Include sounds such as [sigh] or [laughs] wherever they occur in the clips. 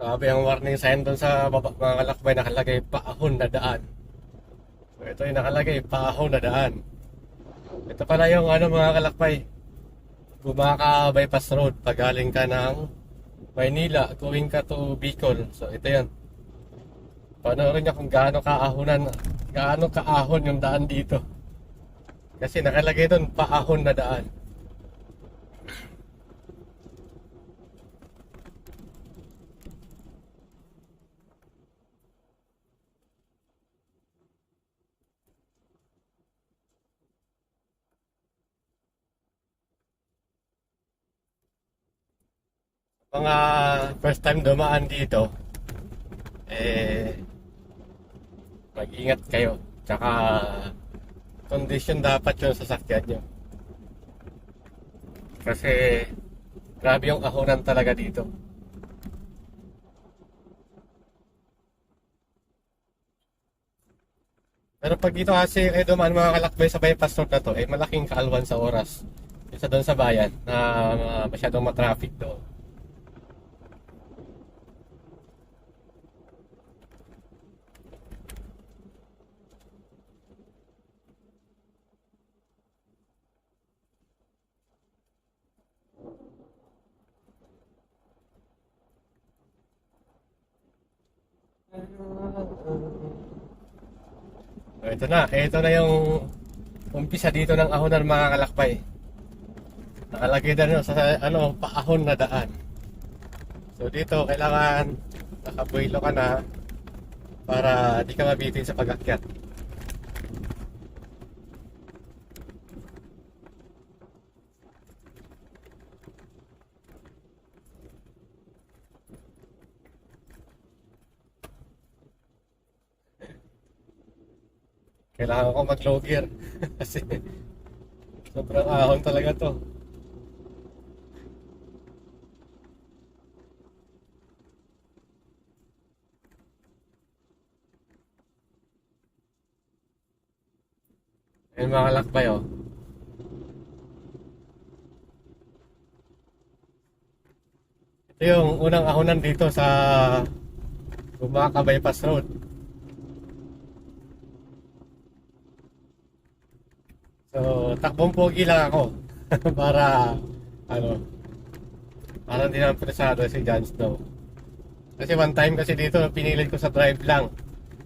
Grabe ang warning sign doon sa baba, mga kalakbay nakalagay paahon na daan. So ito yung nakalagay paahon na daan. Ito pala yung ano mga kalakbay. Gumaka bypass road pag galing ka ng Maynila going ka to Bicol. So ito yan. Panoorin niyo kung gaano kaahonan, gaano kaahon yung daan dito. Kasi nakalagay doon paahon na daan. Mga first time dumaan dito, eh, mag-ingat kayo. Tsaka, condition dapat yung sasakyan nyo. Kasi, grabe yung ahonan talaga dito. Pero pag dito kasi kayo dumaan mga kalakbay sa bypass road na to, eh malaking kaalwan sa oras. Isa doon sa bayan na uh, masyadong matraffic doon. So, ito na. Ito na yung umpisa dito ng ahonan mga kalakbay. Nakalagay na rin sa ano, paahon na daan. So dito kailangan nakabuelo ka na para di ka mabitin sa pag-akyat. Kailangan ko mag-low gear [laughs] kasi sobrang ahon talaga to. Ayun mga kalakbay oh. Ito yung unang ahonan dito sa Gumaka Bypass Road. So, takbong pogi lang ako [laughs] para ano para hindi naman presado si Jon Snow. Kasi one time kasi dito pinilit ko sa drive lang.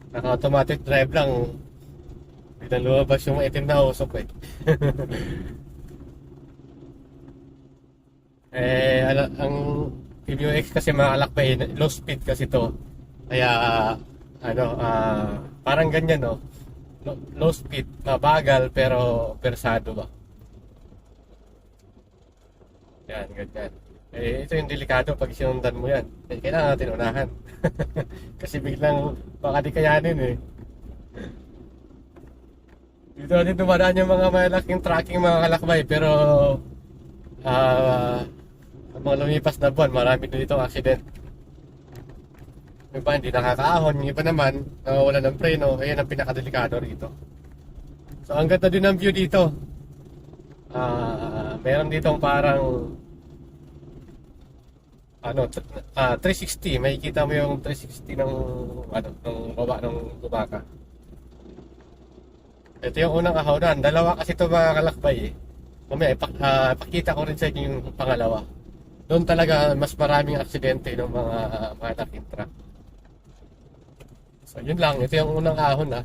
Naka automatic drive lang. Biglang lumabas yung itim na usok eh. [laughs] eh, ala, ang PBOX kasi mga alakbay, low speed kasi to. Kaya, ano, ah, parang ganyan no. Low, low speed, mabagal pero persado ba. Yan, ganyan. Eh, ito yung delikado pag sinundan mo yan. Eh, kailangan natin unahan. [laughs] kasi biglang baka di kayanin eh. Dito natin dumadaan yung mga malaking tracking mga kalakbay pero ah ang mga lumipas na buwan marami din ditong accident. Yung iba hindi nakakaahon, yung iba naman nawawala ng preno, ayan ang pinakadelikado rito. So ang ganda din ng view dito. Ah, meron ditong parang ano, t- ah, 360, makikita mo yung 360 ng ano, ng baba ng gumaka. Ito yung unang ahonan. Dalawa kasi ito mga kalakbay eh. Mamaya, ipak, ah, ipakita ko rin sa inyo yung pangalawa. Doon talaga mas maraming aksidente ng mga uh, mga truck. So yun lang, ito yung unang ahon ha.